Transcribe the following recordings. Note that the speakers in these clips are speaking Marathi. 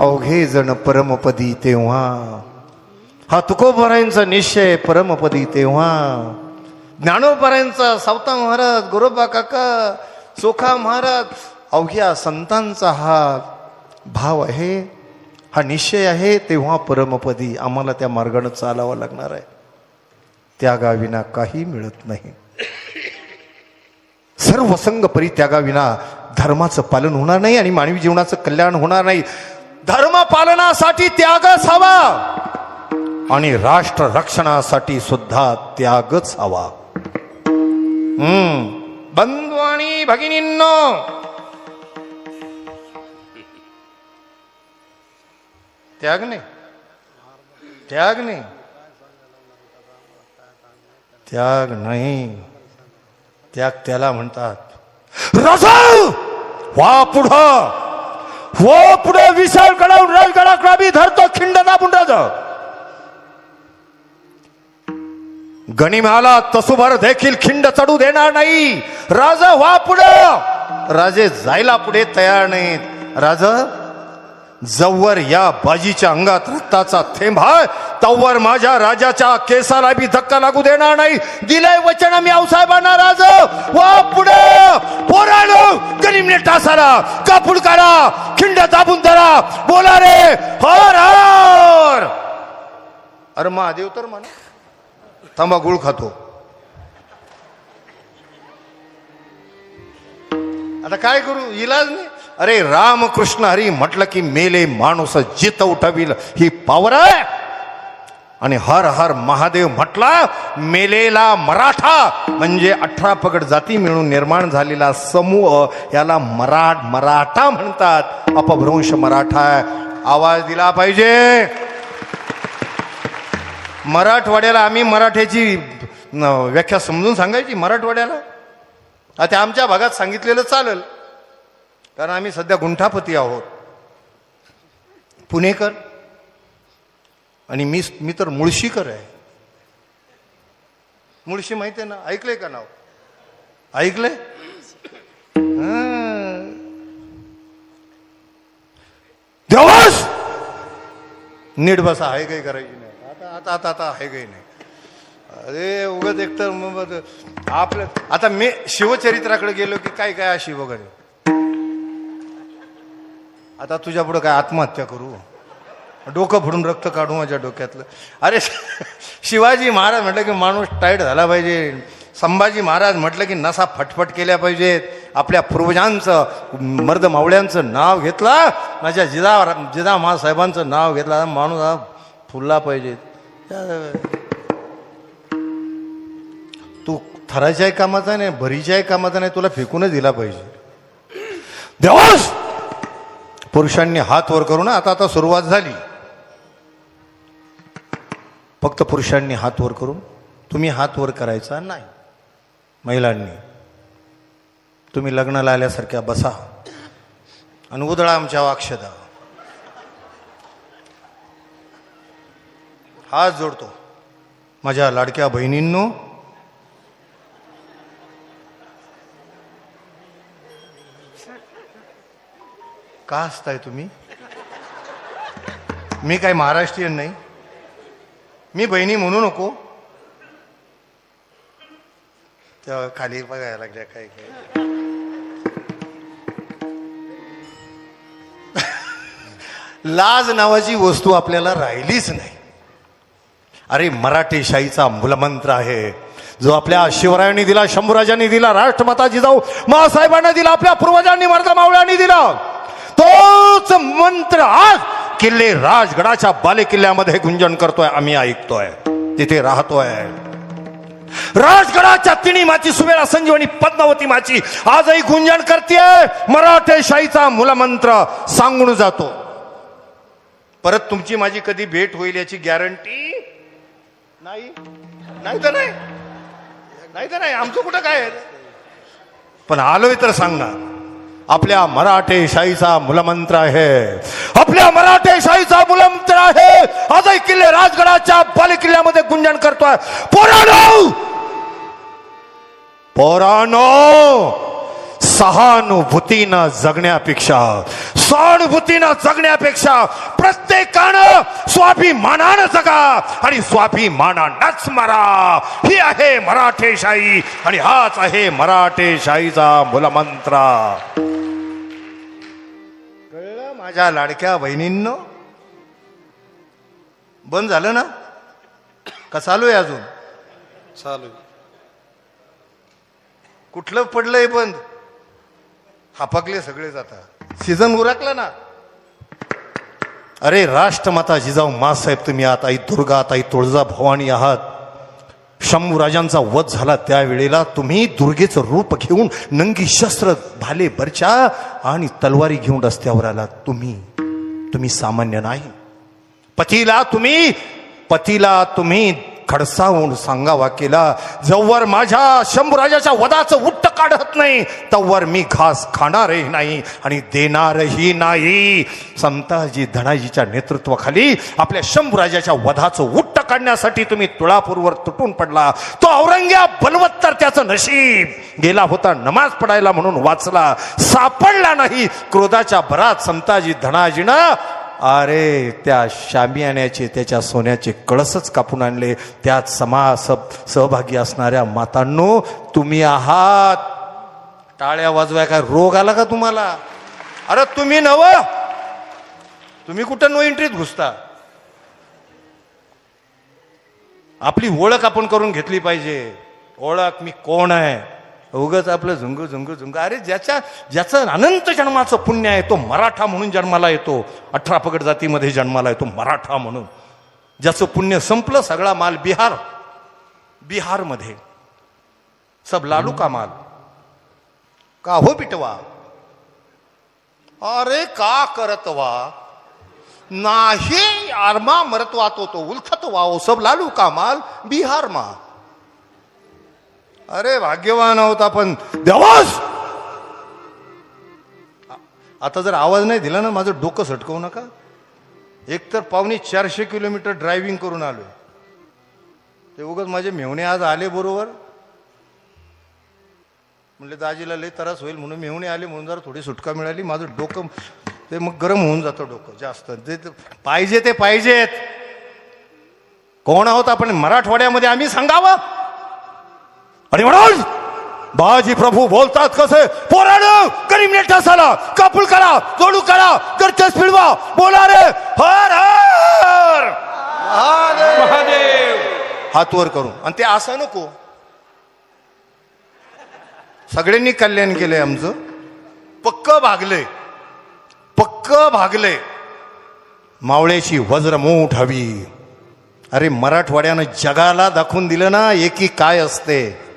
अवघे जण परमपदी तेव्हा. हा तुकोबरायांचा निश्चय परमपदी तेव्हा. ज्ञानोबरायांचा सावता महाराज गोरोबा काका चोखा महाराज अवघ्या संतांचा हा भाव आहे. हा निश्चय आहे तेव्हा परमपदी आम्हाला त्या मार्गानं चालावं लागणार आहे. त्यागाविना काही मिळत नाही. सर्व संग परित्यागाविना धर्माचं पालन होणार नाही आणि मानवी जीवनाचं कल्याण होणार नाही. धर्म पालनासाठी त्यागच हवा. आणि राष्ट्र रक्षणासाठी सुद्धा त्यागच हवा. हम्म. बंधू आणि भगिनींनो त्याग नाही. त्याग नाही. त्याग नाही. त्याग त्याला म्हणतात रस वा पुढं! हो पुढे विशाल गडावून राजगडाकडा बी धरतो खिंड दाबून राजा. तसुभर देखील खिंड चढू देणार नाही. राजा व्हा पुढं. राजे जायला पुढे तयार नाहीत. राजा जव्वर या बाजीच्या अंगात रक्ताचा थेंब आहे. तव्वर माझ्या राजाच्या केसाला बी धक्का लागू देणार नाही. दिलंय वचन मी आऊसाहेबांना राज. वा पुढे. पोराळो गनिमने टासाला कापूड काढा. खिंड दाबून धरा. बोला रे. हर हर. अरे महादेव तर म्हणा. थांबा गुळ खातो. आता काय करू? इलाज नाही? अरे रामकृष्ण हरी म्हटलं की मेले माणूस जित उठविल ही पावर आहे. आणि हर हर महादेव म्हटला मेलेला मराठा म्हणजे अठरा पगड जाती मिळून निर्माण झालेला समूह याला मराठ मराठा म्हणतात. अपभ्रंश मराठा आवाज दिला पाहिजे. मराठवाड्याला आम्ही मराठ्याची व्याख्या समजून सांगायची मराठवाड्याला? आता आमच्या भागात सांगितलेलं चालेल. कारण आम्ही सध्या गुंठापती आहोत. पुणेकर आणि मी मी तर मुळशीकर आहे. मुळशी माहिती आहे ना? ऐकलंय का नाव? ऐकलंय? देवास! नीट बसा आहे काही करायची नाही. आता आता आता आता आहे काही नाही. अरे उगत एकतर मग मग आपलं आता मी शिवचरित्राकडे गेलो की काय काय अशी वगैरे. आता तुझ्या पुढं काय आत्महत्या करू? डोकं फोडून रक्त काढू माझ्या डोक्यातलं. अरे शिवाजी महाराज म्हटलं की माणूस टाईट झाला पाहिजे. संभाजी महाराज म्हटलं की नसा फटफट केल्या पाहिजेत. आपल्या पूर्वजांचं मर्द मावळ्यांचं नाव घेतलं. माझ्या जिजा जिजा महासाहेबांचं नाव घेतलं. माणूस हा फुलला पाहिजे. तू थराच्याही कामाचा नाही भरीच्याही कामाचा नाही तुला फेकूनच दिला पाहिजे. देवास! पुरुषांनी हात वर करू ना आता आता सुरुवात झाली. फक्त पुरुषांनी हात वर करून तुम्ही हात वर करायचा नाही. महिलांनी तुम्ही लग्नाला आल्यासारख्या बसा आणि उदळा आमच्या वाक्षदा. हात जोडतो. माझ्या लाडक्या बहिणींनो का असताय तुम्ही? मी काय महाराष्ट्रीयन नाही. मी बहिणी म्हणू नको. तेव्हा खाली बघायला लागल्या काय काय. लाज नावाची वस्तू आपल्याला राहिलीच नाही. अरे मराठी शाहीचा मूलमंत्र आहे. जो आपल्या शिवरायांनी दिला शंभूराजांनी दिला राष्ट्रमाता जिजाऊ मासाहेबांना दिला आपल्या पूर्वजांनी मर्दा मावळ्यांनी दिला. तोच मंत्र आज किल्ले राजगडाच्या बाले किल्ल्यामध्ये गुंजन करतोय आम्ही ऐकतोय. तिथे राहतोय. राजगडाच्या तिणी माची सुवेळा संजीवनी पद्मावती माची आजही गुंजन करते मराठेशाहीचा मूलमंत्र सांगून जातो. परत तुमची माझी कधी भेट होईल याची गॅरंटी नाही. नाही तर नाही. नाही तर नाही. आमचं कुठं काय पण आलोय तर सांगणार आपल्या मराठे शाहीचा मूलमंत्र आहे. आपल्या मराठे शाहीचा मूलमंत्र आहे. आजही किल्ले राजगडाच्या बाले किल्ल्यामध्ये गुंजन करतोय. पोरानो! पोरानो! सहानुभूतीनं जगण्यापेक्षा सहानुभूतीनं जगण्यापेक्षा प्रत्येकानं स्वाभिमानानं जगा आणि स्वाभिमानानंच मरा. ही आहे मराठेशाही आणि हाच आहे मराठेशाहीचा मूलमंत्र. कळलं माझ्या लाडक्या बहिणींनो? बंद झालं ना? का चालू आहे अजून? चालू कुठलं पडलंय बंद? हापकले सगळे जातात सीझन उरकला ना. अरे राष्ट्रमाता जिजाऊ मासाहेब तुम्ही आहात आई दुर्गा आई तुळजा भवानी आहात. शंभूराजांचा वध झाला त्यावेळेला तुम्ही दुर्गेचं रूप घेऊन नंगी शस्त्र भाले बरच्या आणि तलवारी घेऊन रस्त्यावर आला. तुम्ही तुम्ही सामान्य नाही. पतीला तुम्ही पतीला तुम्ही खडसावून सांगावा केला जवर माझ्या शंभूराजाच्या वदाचं उट्ट काढत नाही तवर मी घास खाणारही नाही आणि देणारही नाही. संताजी धनाजीच्या नेतृत्वाखाली आपल्या शंभूराजाच्या वधाचं उट्ट काढण्यासाठी तुम्ही तुळापूरवर तुटून पडला. तो औरंग्या बलवत्तर त्याचं नशीब. गेला होता नमाज पडायला म्हणून वाचला. सापडला नाही क्रोधाच्या भरात संताजी धनाजीनं अरे त्या शामियाण्याचे त्याच्या सोन्याचे कळसच कापून आणले. त्यात समा सहभागी असणाऱ्या मातांनो तुम्ही आहात. टाळ्या वाजवाय काय रोग आला का तुम्हाला? अरे तुम्ही नव. तुम्ही कुठं नो एंट्रीत घुसता? आपली ओळख आपण करून घेतली पाहिजे. ओळख मी कोण आहे? उगच आपलं झुंग झुंग झुंग. अरे ज्याच्या ज्याचं अनंत जन्माचं पुण्य आहे तो मराठा म्हणून जन्माला येतो. अठरा पगड जातीमध्ये जन्माला येतो मराठा म्हणून. ज्याचं पुण्य संपलं सगळा माल बिहार बिहारमध्ये. सब लालू का माल? का हो पिटवा? अरे का करत वा नाही आरमा मरतवा तो तो उलथत वाओ सब लालू का माल? बिहार मा अरे भाग्यवान आहोत आपण. देवास! आता जर आवाज नाही दिला ना माझं डोकं सटकवू नका. एक तर पावणे चारशे किलोमीटर ड्रायव्हिंग करून आलोय. ते उगाच माझे मेहुणे आज आले बरोबर. म्हणले दाजीला लय त्रास होईल म्हणून मेहुणे आले म्हणून जरा थोडी सुटका मिळाली. माझं डोकं ते मग गरम होऊन जातं डोकं जास्त. ते ते- पाहिजे ते पाहिजेत. कोण आहोत आपण? मराठवाड्यामध्ये आम्ही सांगावं? आणि म्हणून बाजी प्रभू बोलतात कसे? पोराड करीम नेटासाला कापूल करा जोडू करा गरचेस पिळवा बोला रे हर हर! महादेव! हात वर करून. आणि ते असं नको. सगळ्यांनी कल्याण केलंय आमचं. पक्क भागले. पक्क भागले. मावळ्याची वज्रमूठ हवी. अरे मराठवाड्यानं जगाला दाखवून दिलं ना एकी काय असते?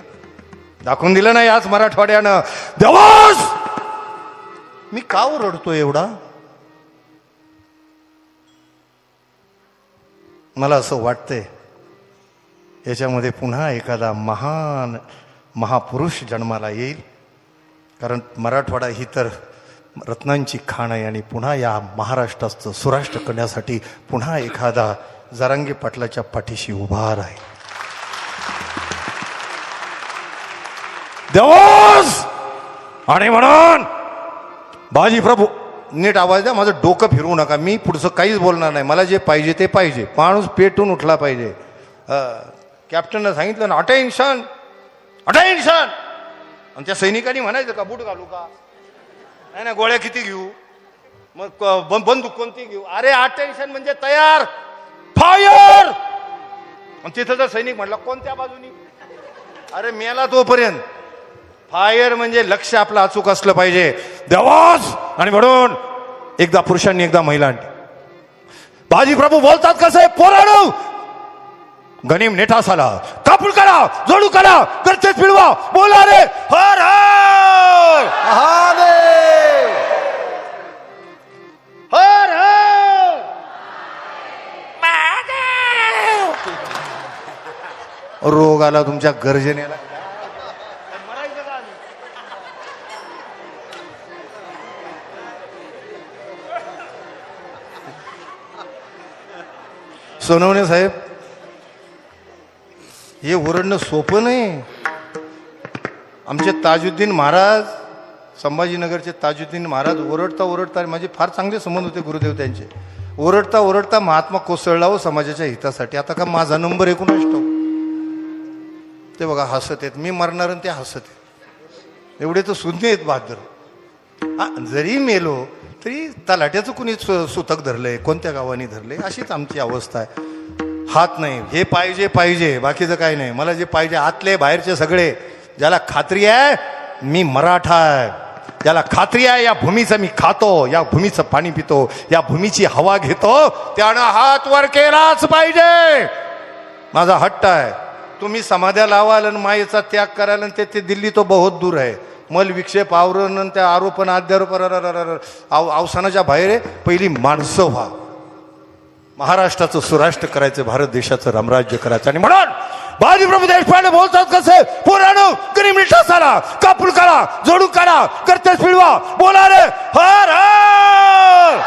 दाखवून दिलं ना याच मराठवाड्यानं. देवास! मी का रडतो एवढा? मला असं वाटतंय याच्यामध्ये पुन्हा एखादा महान महापुरुष जन्माला येईल. कारण मराठवाडा ही तर रत्नांची खाण आहे आणि पुन्हा या महाराष्ट्राचं सुराष्ट्र करण्यासाठी पुन्हा एखादा जरांगे पाटलाच्या पाठीशी उभा राहील. देवास! आणि म्हणून बाजी प्रभू नीट आवाज द्या माझं डोकं फिरवू नका. मी पुढचं काहीच बोलणार नाही. मला जे पाहिजे ते पाहिजे. माणूस पेटून उठला पाहिजे. कॅप्टननं सांगितलं ना अटेन्शन अटेन्शन आणि त्या सैनिकांनी म्हणायचं का बूट घालू का? नाही ना गोळ्या किती घेऊ? मग क- ब- बंदूक कोणती घेऊ? अरे अटेन्शन म्हणजे तयार! फायर आणि तिथं जर सैनिक म्हटलं कोणत्या बाजूनी? अरे मेला तोपर्यंत. फायर म्हणजे लक्ष आपलं अचूक असलं पाहिजे. देवास! आणि म्हणून एकदा पुरुषांनी एकदा महिलांनी. बाजी प्रभू बोलतात कसं आहे पोराडू गनिम नेटासाला कापूल करा जोडू करा करतेच पिळवा बोला रे! हर हर! हर हर! रोग आला तुमच्या गर्जनेला. सोनवणे साहेब हे ओरडणं सोपं नाही. आमचे ताजुद्दीन महाराज संभाजीनगरचे ताजुद्दीन महाराज ओरडता ओरडता माझे फार चांगले संबंध होते गुरुदेव त्यांचे. ओरडता ओरडता महात्मा कोसळला व समाजाच्या हितासाठी. आता का माझा नंबर एकूणच ठेव ते बघा हसत आहेत. मी मरणार आणि ते हसत आहेत. एवढे तर सुज्ञ आहेत बहादर. हा, जरी मेलो तरी तलाट्याचं कुणी सु- सुतक धरलंय कोणत्या गावाने धरले अशीच आमची अवस्था आहे. हात नाही हे पाहिजे पाहिजे बाकीचं काही नाही. मला जे पाहिजे आतले बाहेरचे सगळे ज्याला खात्री आहे मी मराठा आहे. ज्याला खात्री आहे या भूमीचं मी खातो या भूमीचं पाणी पितो या भूमीची हवा घेतो त्यानं हात वर केलाच पाहिजे. माझा हट्ट आहे. तुम्ही समाध्या लावाल आणि मायेचा त्याग कराल आणि ते ते दिल्ली तो बहुत दूर आहे. मल विक्षेप आवरण त्या आरोपण अध्यारोप अवसानाच्या बाहेर आहे. पहिली माणसं व्हा. महाराष्ट्राचं सुराष्ट्र करायचं भारत देशाचं रामराज्य करायचं. आणि म्हणून बाजीप्रभू देशपांडे बोलतात कसे? कधी गरीब साला कापूल करा जोडू करा करतेच पिळवा. बोला रे हर हर.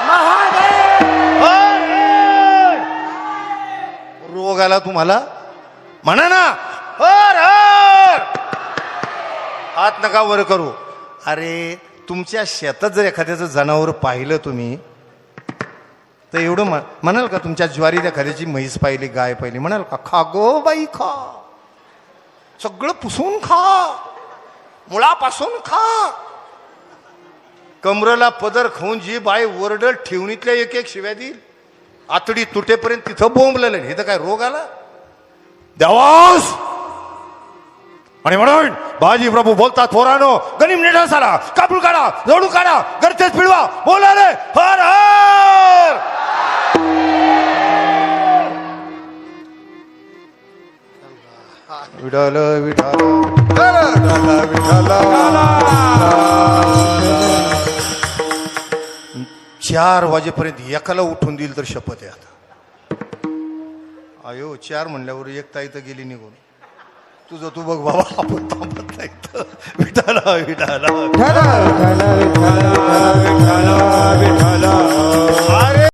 रोग आला तुम्हाला? म्हणा ना हर हर हात नका वर करू. अरे तुमच्या शेतात जर एखाद्याचं जनावर पाहिलं तुम्ही तर एवढं म्हण- म्हणाल का तुमच्या ज्वारीत एखाद्याची म्हैस पाहिली गाय पाहिली म्हणाल का खा गो बाई खा. सगळं पुसून खा. मुळापासून खा. कमरला पदर खाऊन जी बाय वरडल ठेवणीतल्या एक एक शिव्या देईल. आतडी तुटेपर्यंत तिथं बोंबलेलं हे तर काय रोग आला? देवास! आणि म्हणून बाजी प्रभू बोलतात पोरानो गनिम नेटा सारा कापूल काढा जोडू काढा गरजेच पिळवा बोला रे हर हर! विठाल विठाल चार वाजेपर्यंत एकाला उठून देईल तर शपथ आहे आता. अयो चार म्हणल्यावर एक ताई तर गेली निघून. तुझं तू बघ बाबा आपण थांबत नाही विठाला विठाला विठाला विठाला विठाला विठाला विठाला अरे!